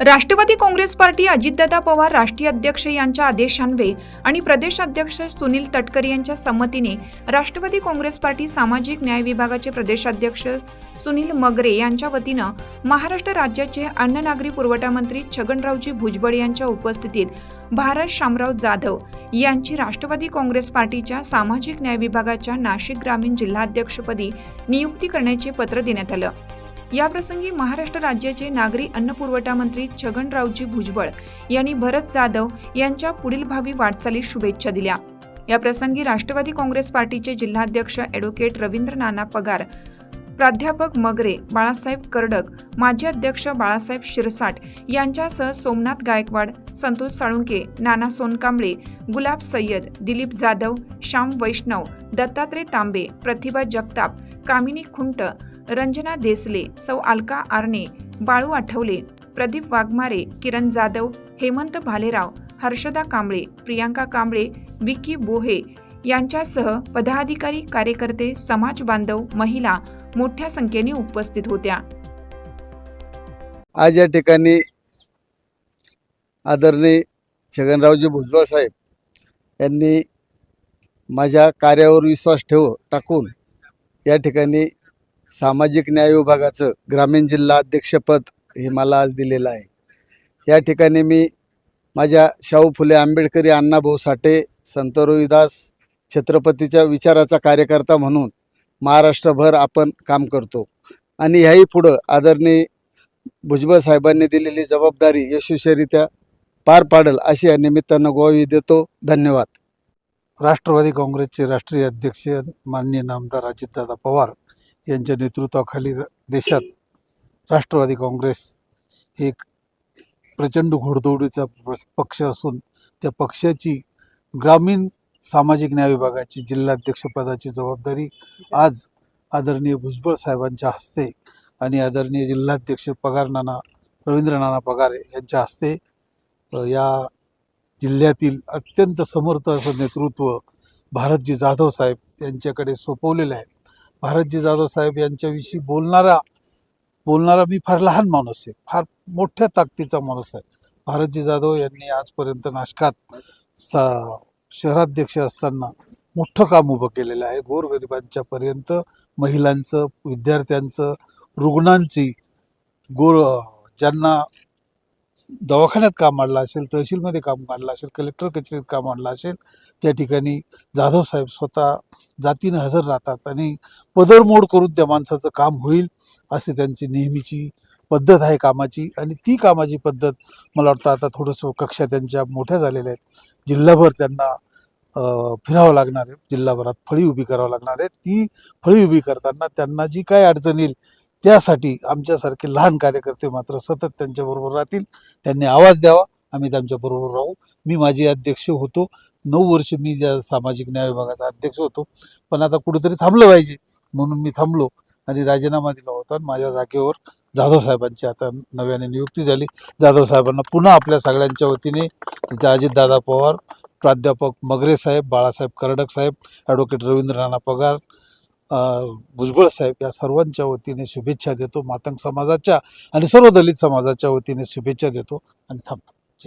Rashtrawadi Congress party Ajitdada Pawar राष्ट्रीय अध्यक्ष यांच्या आदेशान्वये आणि प्रदेशाध्यक्ष सुनील तटकरे यांच्या संमतीने राष्ट्रवादी काँग्रेस पार्टी सामाजिक न्याय विभागाचे प्रदेशाध्यक्ष सुनील मगरे यांच्या वतीनं महाराष्ट्र राज्याचे अन्न नागरी पुरवठा मंत्री छगनरावजी भुजबळ यांच्या उपस्थितीत भारत शामराव जाधव यांची राष्ट्रवादी काँग्रेस पार्टीच्या सामाजिक न्याय विभागाच्या नाशिक ग्रामीण जिल्हाध्यक्षपदी नियुक्ती करण्याचे पत्र देण्यात आलं. याप्रसंगी महाराष्ट्र राज्याचे नागरी अन्न पुरवठा मंत्री छगनरावजी भुजबळ यांनी भरत जाधव यांच्या पुढील भावी वाटचालीस शुभेच्छा दिल्या. याप्रसंगी राष्ट्रवादी काँग्रेस पार्टीचे जिल्हाध्यक्ष ॲडव्होकेट रवींद्र नाना पगार प्राध्यापक मगरे बाळासाहेब करडक माजी अध्यक्ष बाळासाहेब शिरसाट यांच्यासह सोमनाथ गायकवाड संतोष साळुंके नाना सोनकांबळे गुलाब सय्यद दिलीप जाधव श्याम वैष्णव दत्तात्रय तांबे प्रतिभा जगताप कामिनी खुंट रंजना देसले सौ अलका आरणे बाळू आठवले प्रदीप वाघमारे किरण जाधव हेमंत भालेराव हर्षदा कांबळे प्रियांका कांबळे विकी बोहे यांच्यासह पदाधिकारी कार्यकर्ते समाज बांधव महिला मोठ्या संख्येने उपस्थित होत्या. आज या ठिकाणी आदरणीय छगनरावजी भुजबळ साहेब यांनी माझ्या कार्यावर विश्वास ठेव टाकून या ठिकाणी सामाजिक न्याय विभागाचं ग्रामीण जिल्हा अध्यक्षपद हे मला आज दिलेलं आहे. या ठिकाणी मी माझ्या शाहू फुले आंबेडकरी अण्णाभाऊ साठे संत रोहिदास छत्रपतीच्या विचाराचा कार्यकर्ता म्हणून महाराष्ट्रभर आपण काम करतो. आणि ह्याही पुढं आदरणीय भुजबळ साहेबांनी दिलेली जबाबदारी यशस्वीरित्या पार पाडेल अशी या निमित्तानं गोवावी देतो. धन्यवाद. राष्ट्रवादी काँग्रेसचे राष्ट्रीय अध्यक्ष माननीय नामदार अजितदादा पवार यांच्या नेतृत्वाखाली देशात राष्ट्रवादी काँग्रेस एक प्रचंड घोडदौडीचा प- पक्ष असून त्या पक्षाची ग्रामीण सामाजिक न्याय विभागाची जिल्हाध्यक्षपदाची जबाबदारी आज आदरणीय भुजबळ साहेबांच्या हस्ते आणि आदरणीय जिल्हाध्यक्ष पगार नाना रवींद्र नाना पगार यांच्या हस्ते या जिल्ह्यातील अत्यंत समर्थ असं नेतृत्व भारतजी जाधव साहेब यांच्याकडे सोपवलेलं आहे. भारतजी जाधव साहेब यांच्याविषयी बोलणारा बोलणारा मी फार लहान माणूस आहे. फार मोठ्या ताकदीचा माणूस आहे. भारतजी जाधव यांनी आजपर्यंत नाशकात सा शहराध्यक्ष असताना मोठं काम उभं केलेलं आहे. गोरगरिबांच्या पर्यंत महिलांचं विद्यार्थ्यांचं रुग्णांची गोर ज्यांना दवाखान्यात काम आणलं असेल तहसीलमध्ये काम आणलं असेल कलेक्टर कचेरीत काम आणलं असेल त्या ठिकाणी जाधव साहेब स्वतः जातीनं हजर राहतात आणि पदरमोड करून त्या माणसाचं काम होईल असे त्यांची नेहमीची पद्धत आहे कामाची. आणि ती कामाची पद्धत मला वाटतं आता थोडंसं कक्षा त्यांच्या मोठ्या झालेल्या आहेत. जिल्हाभर त्यांना फिरावं लागणार आहे. जिल्हाभरात फळी उभी करावं लागणार आहे. ती फळी उभी करताना त्यांना जी काय अडचण येईल त्यासाठी आमच्यासारखे लहान कार्यकर्ते मात्र सतत त्यांच्याबरोबर राहतील. त्यांनी आवाज द्यावा. आम्ही त्यांच्याबरोबर राहू. मी माझे अध्यक्ष होतो. नऊ वर्ष मी ज्या सामाजिक न्याय विभागाचा अध्यक्ष होतो. पण आता कुठेतरी थांबलं पाहिजे. म्हणून मी थांबलो आणि राजीनामा दिला होता आणि माझ्या जागेवर जाधव साहेबांची आता नव्याने नियुक्ती झाली. जाधव साहेबांना पुन्हा आपल्या सगळ्यांच्या वतीने अजितदादा पवार प्राध्यापक मगरे साहेब बाळासाहेब करडक साहेब ॲडव्होकेट रवींद्र राणा पगार भुजबळ साहेब या सर्वांच्या वतीने शुभेच्छा देतो. मातंग समाजाच्या आणि सर्व दलित समाजाच्या वतीने शुभेच्छा देतो आणि थांबतो.